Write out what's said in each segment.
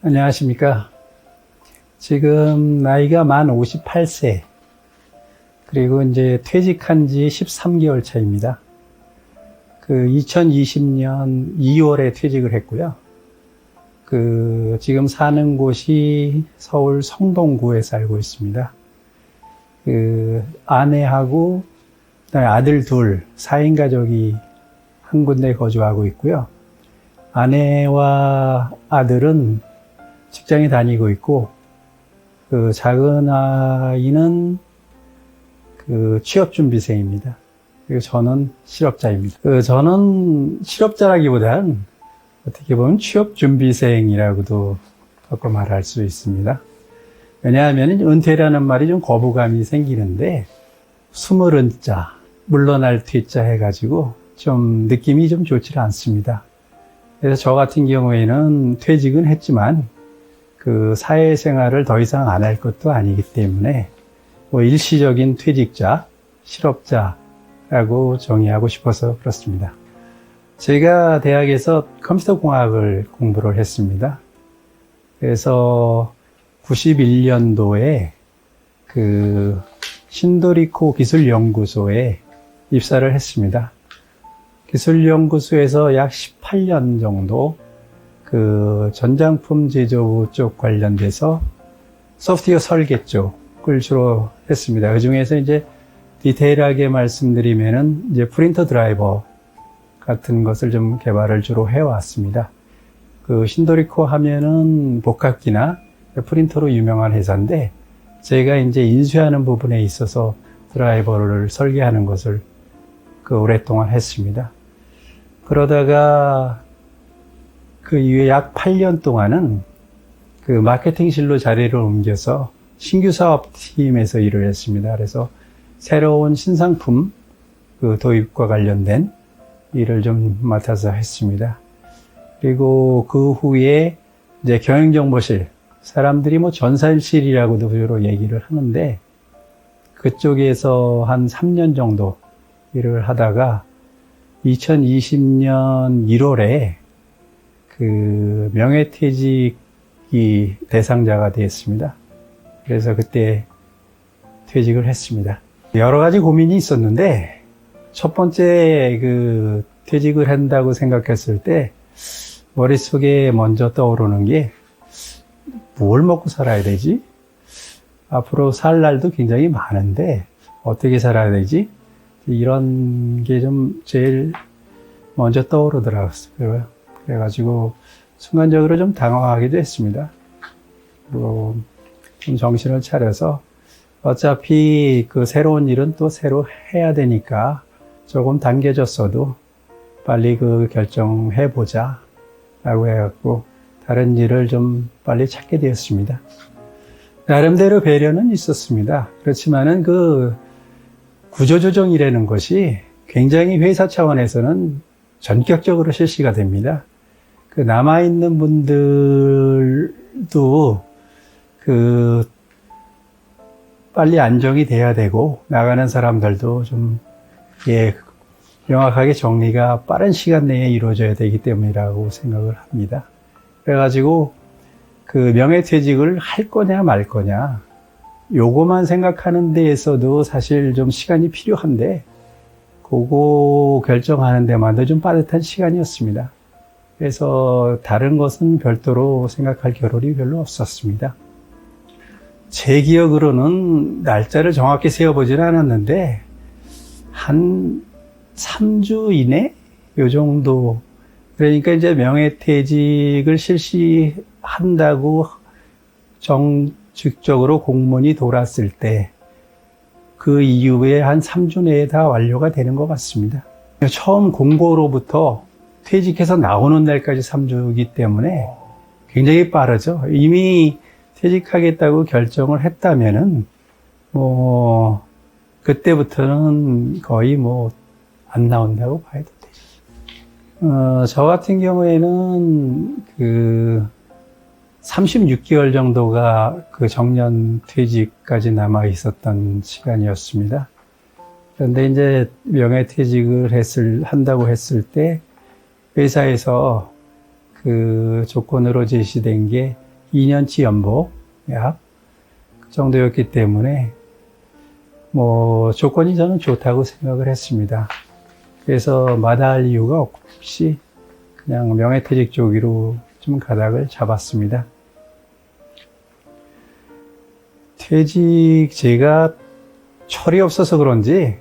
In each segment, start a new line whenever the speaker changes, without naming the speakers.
안녕하십니까. 지금 나이가 만 58세. 그리고 이제 퇴직한 지 13개월 차입니다. 그 2020년 2월에 퇴직을 했고요. 그 지금 사는 곳이 서울 성동구에 살고 있습니다. 그 아내하고 아들 둘, 4인 가족이 한 군데 거주하고 있고요. 아내와 아들은 직장에 다니고 있고, 그 작은 아이는 그 취업 준비생입니다. 그리고 저는 실업자입니다. 그 저는 실업자라기보단 어떻게 보면 취업 준비생이라고도 바꿔 말할 수 있습니다. 왜냐하면 은퇴라는 말이 좀 거부감이 생기는데, 스물은 자, 물러날 퇴자 해가지고 좀 느낌이 좀 좋지 않습니다. 그래서 저 같은 경우에는 퇴직은 했지만 그 사회생활을 더 이상 안 할 것도 아니기 때문에 뭐 일시적인 퇴직자, 실업자라고 정의하고 싶어서 그렇습니다. 제가 대학에서 컴퓨터 공학을 공부를 했습니다. 그래서 91년도에 그 신도리코 기술연구소에 입사를 했습니다. 기술연구소에서 약 18년 정도 그 전장품 제조부 쪽 관련돼서 소프트웨어 설계 쪽을 주로 했습니다. 그 중에서 이제 디테일하게 말씀드리면은 이제 프린터 드라이버 같은 것을 좀 개발을 주로 해왔습니다. 그 신도리코 하면은 복합기나 프린터로 유명한 회사인데 제가 이제 인수하는 부분에 있어서 드라이버를 설계하는 것을 그 오랫동안 했습니다. 그러다가 그 이후에 약 8년 동안은 그 마케팅실로 자리를 옮겨서 신규 사업팀에서 일을 했습니다. 그래서 새로운 신상품 그 도입과 관련된 일을 좀 맡아서 했습니다. 그리고 그 후에 이제 경영정보실, 사람들이 뭐 전산실이라고도 주로 얘기를 하는데 그쪽에서 한 3년 정도 일을 하다가 2020년 1월에 그 명예퇴직이 대상자가 되었습니다. 그래서 그때 퇴직을 했습니다. 여러 가지 고민이 있었는데 첫 번째 그 퇴직을 한다고 생각했을 때 머릿속에 먼저 떠오르는 게 뭘 먹고 살아야 되지? 앞으로 살 날도 굉장히 많은데 어떻게 살아야 되지? 이런 게 좀 제일 먼저 떠오르더라고요. 그래가지고 순간적으로 좀 당황하기도 했습니다. 그리고 좀 정신을 차려서 어차피 그 새로운 일은 또 새로 해야 되니까 조금 당겨졌어도 빨리 그 결정해 보자 라고 해갖고 다른 일을 좀 빨리 찾게 되었습니다. 나름대로 배려는 있었습니다. 그렇지만은 그 구조조정이라는 것이 굉장히 회사 차원에서는 전격적으로 실시가 됩니다. 그 남아있는 분들도 그 빨리 안정이 돼야 되고 나가는 사람들도 좀 예, 명확하게 정리가 빠른 시간 내에 이루어져야 되기 때문이라고 생각을 합니다. 그래가지고 그 명예퇴직을 할 거냐 말 거냐 요거만 생각하는 데에서도 사실 좀 시간이 필요한데 그거 결정하는 데만도 좀 빠듯한 시간이었습니다. 그래서 다른 것은 별도로 생각할 겨를이 별로 없었습니다. 제 기억으로는 날짜를 정확히 세어보지는 않았는데 한 3주 이내 요 정도 그러니까 이제 명예퇴직을 실시한다고 정직적으로 공문이 돌았을 때 그 이후에 한 3주 내에 다 완료가 되는 것 같습니다. 처음 공고로부터 퇴직해서 나오는 날까지 3주이기 때문에 굉장히 빠르죠. 이미 퇴직하겠다고 결정을 했다면은 뭐 그때부터는 거의 뭐 안 나온다고 봐야 돼. 어, 저 같은 경우에는 그 36개월 정도가 그 정년 퇴직까지 남아 있었던 시간이었습니다. 그런데 이제 명예 퇴직을 했을, 한다고 했을 때 회사에서 그 조건으로 제시된 게 2년치 연봉 약 그 정도였기 때문에 뭐 조건이 저는 좋다고 생각을 했습니다. 그래서 마다할 이유가 없이 그냥 명예퇴직 쪽으로 좀 가닥을 잡았습니다. 퇴직 제가 철이 없어서 그런지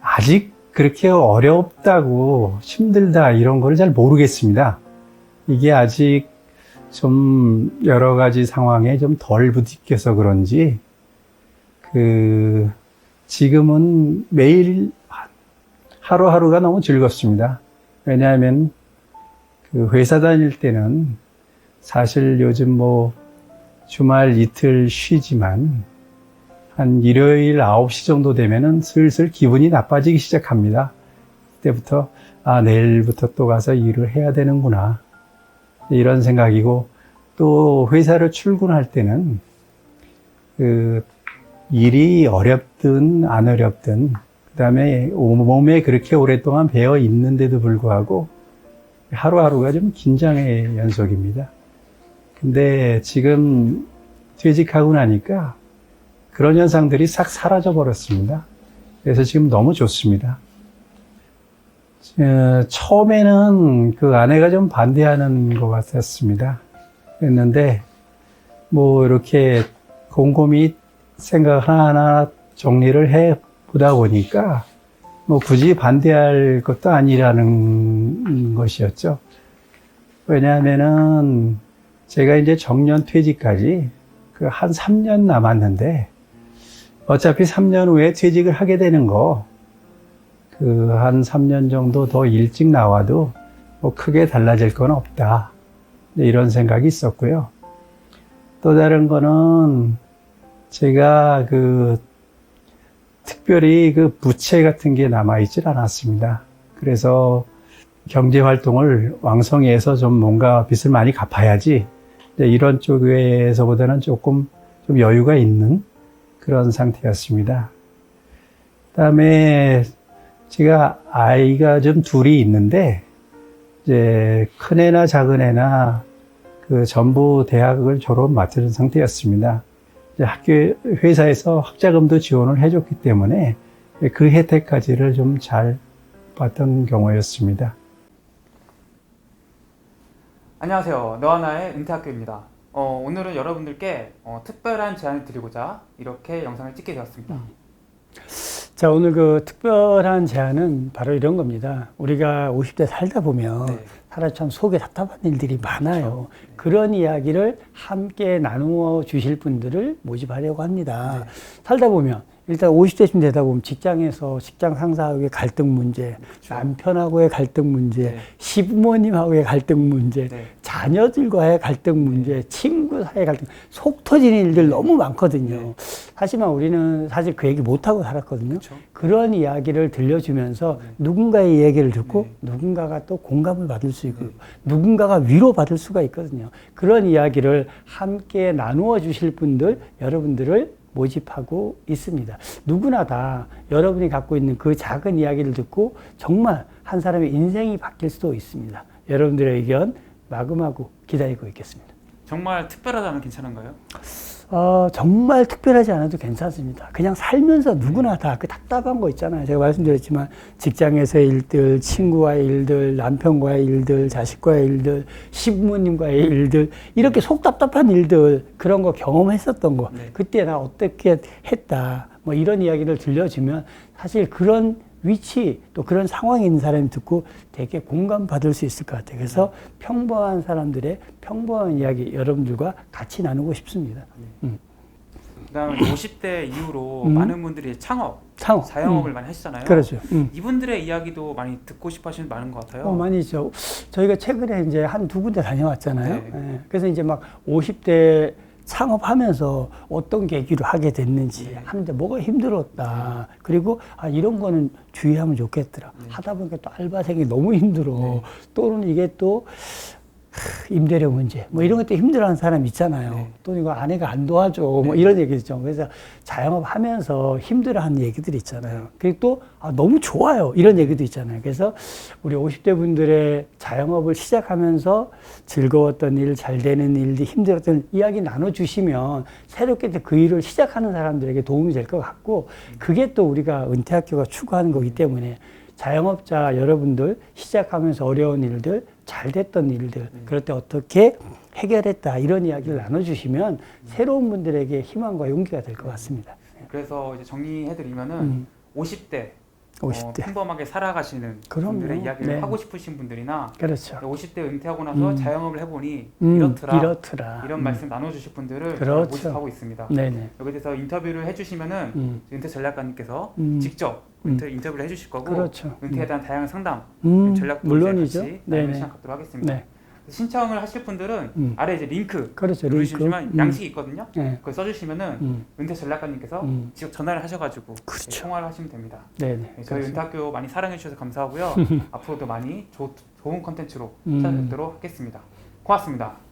아직 그렇게 어렵다고 힘들다 이런 거를 잘 모르겠습니다. 이게 아직 좀 여러 가지 상황에 좀 덜 부딪혀서 그런지 그 지금은 매일 하루하루가 너무 즐겁습니다. 왜냐하면 그 회사 다닐 때는 사실 요즘 뭐 주말 이틀 쉬지만 한 일요일 9시 정도 되면은 슬슬 기분이 나빠지기 시작합니다. 그때부터 아 내일부터 또 가서 일을 해야 되는구나 이런 생각이고 또 회사를 출근할 때는 그 일이 어렵든 안 어렵든 그다음에 몸에 그렇게 오랫동안 배어 있는데도 불구하고 하루하루가 좀 긴장의 연속입니다. 근데 지금 퇴직하고 나니까 그런 현상들이 싹 사라져 버렸습니다. 그래서 지금 너무 좋습니다. 어, 처음에는 그 아내가 좀 반대하는 것 같았습니다. 그랬는데 뭐 이렇게 곰곰이 생각 하나하나 정리를 해 보다 보니까 뭐 굳이 반대할 것도 아니라는 것이었죠. 왜냐하면은 제가 이제 정년 퇴직까지 그 한 3년 남았는데 어차피 3년 후에 퇴직을 하게 되는 거, 그 한 3년 정도 더 일찍 나와도 뭐 크게 달라질 건 없다. 이런 생각이 있었고요. 또 다른 거는 제가 그 특별히 그 부채 같은 게 남아있질 않았습니다. 그래서 경제 활동을 왕성히 해서 좀 뭔가 빚을 많이 갚아야지 이런 쪽에서보다는 조금 좀 여유가 있는 그런 상태였습니다. 그다음에 제가 아이가 좀 둘이 있는데 이제 큰 애나 작은 애나 그 전부 대학을 졸업 마치는 상태였습니다. 학교 회사에서 학자금도 지원을 해줬기 때문에 그 혜택까지를 좀 잘 봤던 경우였습니다.
안녕하세요. 너하나의 은퇴학교입니다. 어, 오늘은 여러분들께 어, 특별한 제안을 드리고자 이렇게 영상을 찍게 되었습니다.
자, 오늘 그 특별한 제안은 바로 이런 겁니다. 우리가 50대 살다 보면
네.
사람 참 속에 답답한 일들이 많아요. 그런 이야기를 함께 나누어 주실 분들을 모집하려고 합니다.
네.
살다 보면 일단 50대쯤 되다 보면 직장에서 직장 상사하고의 갈등 문제, 남편하고의 갈등 문제,
네.
시부모님하고의 갈등 문제,
네.
자녀들과의 갈등 문제, 친구 사이의 갈등, 속 터지는 일들 너무 많거든요. 하지만 우리는 사실 그 얘기 못하고 살았거든요.
그렇죠.
그런 이야기를 들려주면서 누군가의 얘기를 듣고
네.
누군가가 또 공감을 받을 수 있고 누군가가 위로받을 수가 있거든요. 그런 이야기를 함께 나누어 주실 분들, 여러분들을 모집하고 있습니다. 누구나 다 여러분이 갖고 있는 그 작은 이야기를 듣고 정말 한 사람의 인생이 바뀔 수도 있습니다. 여러분들의 의견 마구마구 기다리고 있겠습니다.
정말 특별하다면 괜찮은가요?
어, 정말 특별하지 않아도 괜찮습니다. 그냥 살면서 누구나 다 그 답답한 거 있잖아요. 제가 말씀드렸지만 직장에서의 일들, 친구와의 일들, 남편과의 일들, 자식과의 일들, 시부모님과의 일들, 이렇게 속 답답한 일들, 그런 거 경험했었던 거.
네.
그때 나 어떻게 했다. 뭐 이런 이야기를 들려주면 사실 그런 위치 또 그런 상황에 있는 사람이 듣고 되게 공감받을 수 있을 것 같아요. 그래서 평범한 사람들의 평범한 이야기 여러분들과 같이 나누고 싶습니다. 음.
그다음에 50대 이후로
음.
많은 분들이 창업,
창업.
자영업을
음.
많이 하시잖아요.
그렇죠. 음.
이분들의 이야기도 많이 듣고 싶어 하시는 분 많은 것 같아요.
어, 많이 있죠. 저희가 최근에 이제 한 두 군데 다녀왔잖아요.
네.
예. 그래서 이제 막 50대 창업하면서 어떤 계기로 하게 됐는지
네.
하는데 뭐가 힘들었다. 그리고 아, 이런 거는 주의하면 좋겠더라.
네.
하다 보니까 또 알바생이 너무 힘들어. 또는 이게 또 임대료 문제 뭐 이런 것도 힘들어하는 사람 있잖아요.
네.
또 이거 아내가 안 도와줘 뭐 이런 얘기 있죠. 그래서 자영업 하면서 힘들어하는 얘기들이 있잖아요. 그리고 또 아, 너무 좋아요 이런 얘기도 있잖아요. 그래서 우리 50대 분들의 자영업을 시작하면서 즐거웠던 일, 잘 되는 일들, 힘들었던 이야기 나눠주시면 새롭게 그 일을 시작하는 사람들에게 도움이 될 것 같고 그게 또 우리가 은퇴학교가 추구하는 거기 때문에 자영업자 여러분들 시작하면서 어려운 일들, 잘 됐던 일들, 그럴 때 어떻게 해결했다 이런 이야기를 나눠주시면 새로운 분들에게 희망과 용기가 될 것 같습니다.
그래서 이제 정리해드리면은
음,
50대,
50대.
어, 평범하게 살아가시는
그럼요.
분들의 이야기를
네.
하고 싶으신 분들이나
그렇죠.
50대 은퇴하고 나서
음.
자영업을 해보니
음,
이렇더라
이렇더라.
이런
음,
말씀 나눠주실 분들을
그렇죠.
모집하고 있습니다.
네네.
여기 대해서 인터뷰를 해주시면은
음,
은퇴 전략가님께서
음.
직접
음.
은퇴 인터뷰를 해주실 거고
그렇죠.
은퇴에 대한 다양한 상담,
음,
전략도
물론이죠.
같이 나누는. 시간 갖도록 하겠습니다.
네.
신청을 하실 분들은
음.
아래 이제 링크
그렇죠.
누르시면.
음,
양식이 있거든요.
네.
그걸 써주시면은
음,
은퇴 전략가님께서
음.
직접 전화를 하셔가지고
그렇죠.
네, 통화를 하시면 됩니다.
네네.
네, 저희
그렇습니다.
은퇴학교 많이 사랑해 주셔서 감사하고요. 앞으로도 많이 조- 좋은 컨텐츠로
음.
찾아뵙도록 하겠습니다. 고맙습니다.